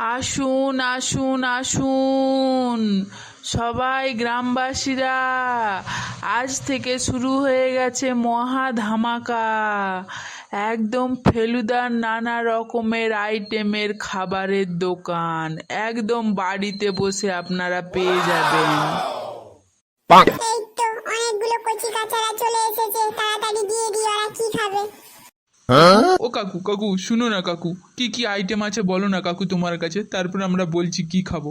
আসুন আসুন আসুন। সবাই গ্রামবাসীরা, আজ থেকে শুরু হয়ে গেছে মহা ধামাকা। একদম ফেলুদার নানা রকমের আইটেমের খাবারের দোকান। একদম বাড়িতে বসে আপনারা পেয়ে যাবেন। অনেকগুলো কচি কাচারা চলে এসেছে, তাড়াতাড়ি দিয়ে ওরা কি খাবে? ও কাকু কাকু শুনো না কাকু। কি কি আইটেম আছে বলো না কাকু তোমার কাছে? তারপর আমরা বলছি কি খাব।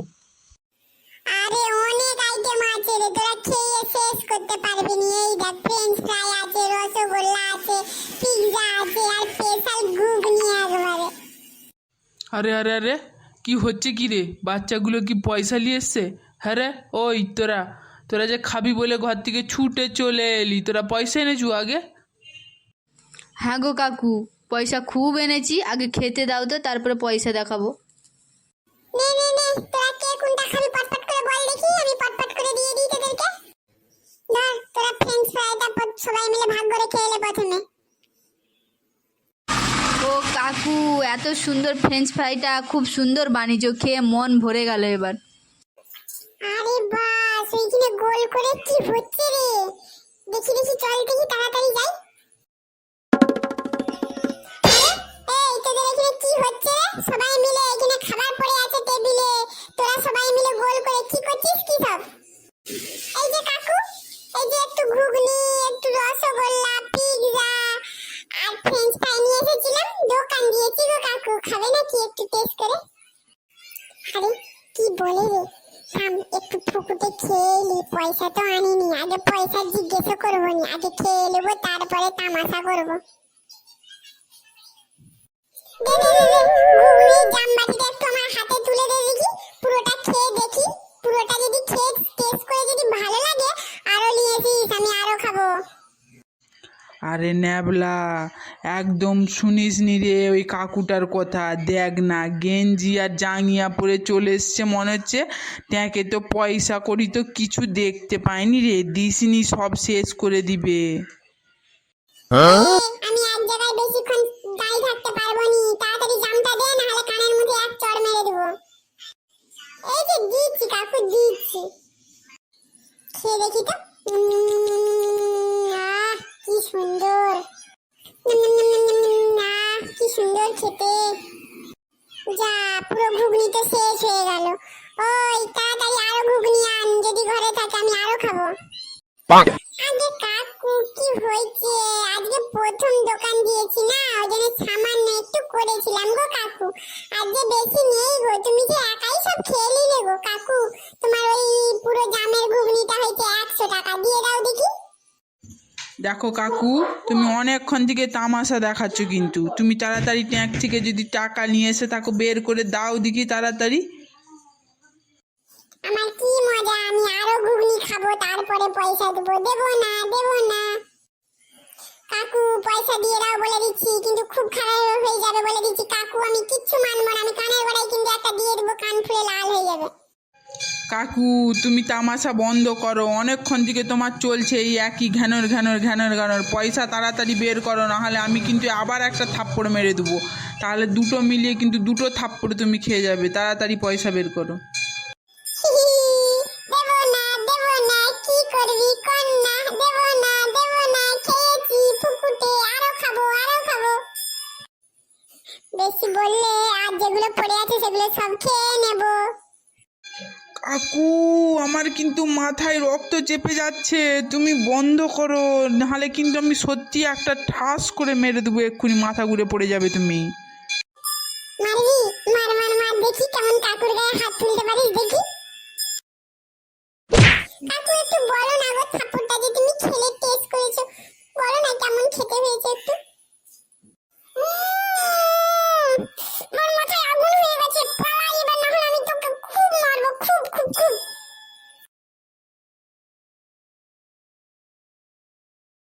আরে অনেক আইটেম আছে রে তোরা খেয়ে শেষ করতে পারবি নি। এই দেখ ফ্রেঞ্চ ফ্রাই আছে রসগোল্লা আছে পিৎজা আছে আর স্পেশাল ঘুগনি একবারে। আরে আরে আরে কি হচ্ছে কি রে? বাচ্চাগুলো কি পয়সা নিয়ে এসছে? হ্যাঁ রে ওই তোরা তোরা যে খাবি বলে ঘর থেকে ছুটে চলে এলি তোরা পয়সা এনেছু আগে? হ্যাঁ গো কাকু পয়সা খুব এনেছি আগে খেতে দাও তো তারপরে পয়সা দেখাবো। নে নে নে তোরা কে কোনটা খাবি পটপট করে বল দেখি আমি পটপট করে দিয়ে দিই তোদেরকে। ধর তোরা ফ্রেঞ্চ ফ্রাইটা সবাই মিলে ভাগ করে খেয়ে নে প্রথমে। ও কাকু এত সুন্দর ফ্রেঞ্চ ফ্রাইটা খুব সুন্দর বানিয়েছো খেয়ে মন ভরে গেল এবার। আরে বাস ওইখানে গোল করে কি হচ্ছে রে? দেখি দেখি চল দেখি তাড়াতাড়ি যাই। ঘুগনি একটু রসগোল্লা পিৎজা আর ফ্রেঞ্চ ফ্রাই নিয়ে এসেছিলাম। দোকান দিয়েছি গো কাকু। খাবে নাকি একটু টেস্ট করে? আরে, কি বলে রে? থাম একটু ফুকুতে খেয়ে পয়সা তো আনিনি। আগে পয়সা জিজ্ঞেস করব নি। আগে খেয়ে নেব, তারপরে তামাশা করব। দে দে দে দে। জামবাটিটা একটু আমার হাতে তুলে দে দেখি। পুরোটা খেয়ে দেখি আরে ন্যাবলা, একদম শুনিস নি রে ওই কাকুটার কথা। দেখ না, গেঞ্জি আর জাঙিয়া পরে চলে এসছে মনে হচ্ছে। ট্যাঁকে তো পয়সা করি তো কিছু দেখতে পাইনি রে দিসনি সব শেষ করে দিবে। আমি এক জায়গায় বেশিক্ষণ দাঁড়িয়ে থাকতে পারব সুন্দর খেতে। যা পুরো ঘুগনি তো শেষ হয়ে গেল। ওই তাড়াতাড়ি আরও ঘুগনি আন যদি ঘরে থাকে আমি আরও খাব। আগে কাকু কি হয়েছে? আজকে প্রথম দোকান দিয়েছি না ওই জন্য সামান্য একটু করেছিলাম গো কাকু। আজকে বেশি নেই গো তুমি যে একাই সব খেয়ে নিলে গো কাকু। দেখো কাকু, তুমি অনেকক্ষণ থেকে তামাশা দেখাচ্ছ কিন্তু। তুমি তাড়াতাড়ি ট্যাঙ্ক থেকে যদি টাকা নিয়ে এসে তাকে বের করে দাও দেখি তাড়াতাড়ি। আমার কি মজা, আমি আরও খাব, তারপরে পয়সা দেবো। দেবো না দেবো না। কাকু, পয়সা দিয়ে দাও বলে দিচ্ছি, কিন্তু খুব খারাপ হয়ে যাবে বলে দিচ্ছি। কাকু, আমি কিচ্ছু কাকু, তুমি তামাশা বন্ধ করো। অনেকক্ষণ থেকে তোমার চলছে এই একই ঘ্যানর ঘ্যানর ঘ্যানর ঘ্যানর। পয়সা তাড়াতাড়ি বের করো, নাহলে আমি কিন্তু আবার একটা থাপ্পড় মেরে দেবো। তাহলে দুটো মিলিয়ে কিন্তু দুটো থাপ্পড় তুমি খেয়ে যাবে। তাড়াতাড়ি পয়সা বের করো। বেশি বললে আর যেগুলো পড়ে আছে সেগুলো সব খেয়ে নেব। কাকু, আমার কিন্তু মাথায় রক্ত চেপে যাচ্ছে। তুমি বন্ধ করো, নাহলে কিন্তু আমি সত্যি একটা ঠাস করে মেরে দেবো, এক্ষুনি মাথা ঘুরে পড়ে যাবে তুমি। মারবি মার মার মার, দেখি কেমন কাকুর গায়ে হাত তুলতে পারিস, দেখি। কাকু, একটু বলো